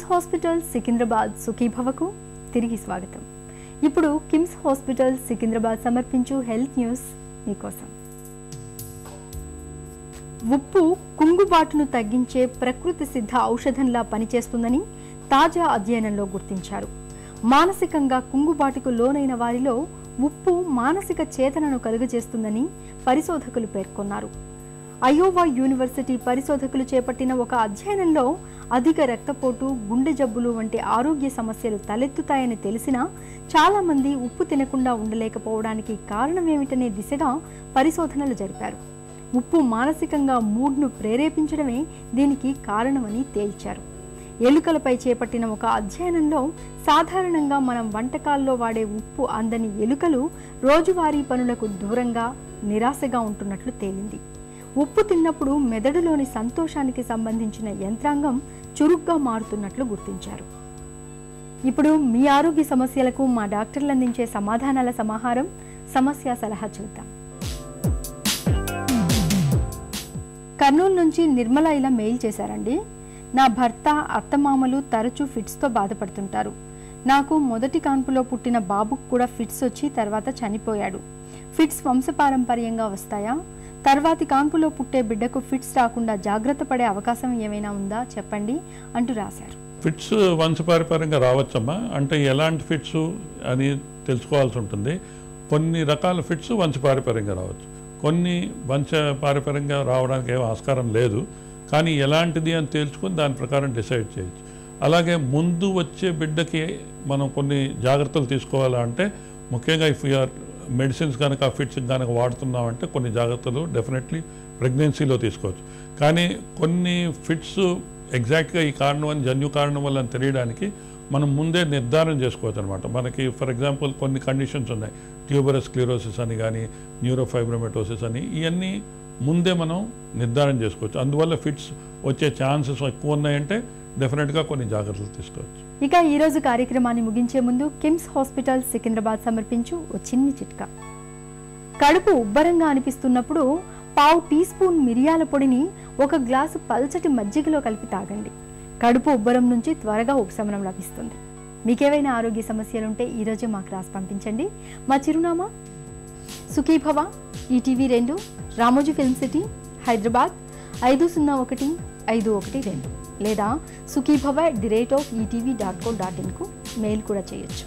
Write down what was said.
KIMS hospital Secunderabad సుఖీభవకు తిరిగి స్వాగతం. ఇప్పుడు కిమ్స్ హాస్పిటల్ సికింద్రాబాద్ సమర్పించు హెల్త్ న్యూస్ మీకోసం. ఉప్పు కుంగుబాటును తగ్గించే ప్రకృతి సిద్ధ ఔషధంలా పనిచేస్తుందని తాజా అధ్యయనంలో గుర్తించారు. మానసికంగా కుంగుబాటుకు లోనైన వారిలో ఉప్పు మానసిక చేతనను కలుగజేస్తుందని పరిశోధకులు పేర్కొన్నారు. అయోవా యూనివర్సిటీ పరిశోధకులు చేపట్టిన ఒక అధ్యయనంలో అధిక రక్తపోటు గుండె జబ్బులు వంటి ఆరోగ్య సమస్యలు తలెత్తుతాయని తెలిసినా చాలా మంది ఉప్పు తినకుండా ఉండలేకపోవడానికి కారణమేమిటనే దిశగా పరిశోధనలు జరిపారు. ఉప్పు మానసికంగా మూడ్ను ప్రేరేపించడమే దీనికి కారణమని తేల్చారు. ఎలుకలపై చేపట్టిన ఒక అధ్యయనంలో సాధారణంగా మనం వంటకాల్లో వాడే ఉప్పు అందని ఎలుకలు రోజువారీ పనులకు దూరంగా నిరాశగా ఉంటున్నట్లు తేలింది. ఉప్పు తిన్నప్పుడు మెదడులోని సంతోషానికి సంబంధించిన యంత్రాంగం చురుగ్గా మారుతున్నట్లు గుర్తించారు. ఇప్పుడు మీ ఆరోగ్య సమస్యలకు మా డాక్టర్లు అందించే సమాధానాల సమాహారం సమస్య సలహా చూద్దాం కర్నూలు నుంచి నిర్మల ఇలా మెయిల్ చేశారండి. నా భర్త అత్తమామలు తరచూ ఫిట్స్తో బాధపడుతుంటారు. నాకు మొదటి కాన్పులో పుట్టిన బాబుకు కూడా ఫిట్స్ వచ్చి తర్వాత చనిపోయాడు. ఫిట్స్ వంశపారంపర్యంగా వస్తాయా? తర్వాతి కాన్పులో పుట్టే బిడ్డకు ఫిట్స్ రాకుండా జాగ్రత్త పడే అవకాశం ఏమైనా ఉందా? చెప్పండి అంటూ రాశారు. ఫిట్స్ వంశపారపర్యంగా రావచ్చమ్మా. అంటే ఎలాంటి ఫిట్స్ అని తెలుసుకోవాల్సి ఉంటుంది. కొన్ని రకాల ఫిట్స్ వంశపారపర్యంగా రావచ్చు. కొన్ని వంశపారపర్యంగా రావడానికి ఏం ఆస్కారం లేదు. కానీ ఎలాంటిది అని తేల్చుకొని దాని ప్రకారం డిసైడ్ చేయొచ్చు. అలాగే ముందు వచ్చే బిడ్డకి మనం కొన్ని జాగ్రత్తలు తీసుకోవాలంటే ముఖ్యంగా ఇఫ్ యూఆర్ మెడిసిన్స్ కనుక ఫిట్స్ కనుక వాడుతున్నామంటే కొన్ని జాగ్రత్తలు డెఫినెట్లీ ప్రెగ్నెన్సీలో తీసుకోవచ్చు. కానీ కొన్ని ఫిట్స్ ఎగ్జాక్ట్గా ఈ కారణం అని జన్యు కారణం వల్ల తెలియడానికి మనం ముందే నిర్ధారణ చేసుకోవచ్చు అనమాట మనకి ఫర్ ఎగ్జాంపుల్ కొన్ని కండిషన్స్ ఉన్నాయి. ట్యూబరస్ క్లిరోసిస్ అని కానీ న్యూరోఫైబ్రోమెటోసిస్ అని ఇవన్నీ ముందే మనం నిర్ధారణ చేసుకోవచ్చు. అందువల్ల ఫిట్స్ వచ్చే ఛాన్సెస్ ఎక్కువ ఉన్నాయంటే డెఫినెట్గా కొన్ని జాగ్రత్తలు తీసుకోవచ్చు. ఇక ఈ రోజు కార్యక్రమాన్ని ముగించే ముందు కిమ్స్ హాస్పిటల్ సికింద్రాబాద్ సమర్పించు ఓ చిన్ని చిట్కా. కడుపు ఉబ్బరంగా అనిపిస్తున్నప్పుడు పావు టీ స్పూన్ మిరియాల పొడిని ఒక గ్లాసు పల్చటి మజ్జిగలో కలిపి తాగండి. కడుపు ఉబ్బరం నుంచి త్వరగా ఉపశమనం లభిస్తుంది. మీకేవైనా ఆరోగ్య సమస్యలుంటే ఈరోజే మాకు రాసి పంపించండి. మా చిరునామా? సుఖీభవ ఈటీవీ రెండు రామోజీ ఫిల్మ్ సిటీ హైదరాబాద్ ఐదు సున్నా ఒకటి ఐదు ఒకటి రెండు. లేదా Sukhibhava at the rate of ETV dot co dot ఇన్కు mail కూడా చేయొచ్చు.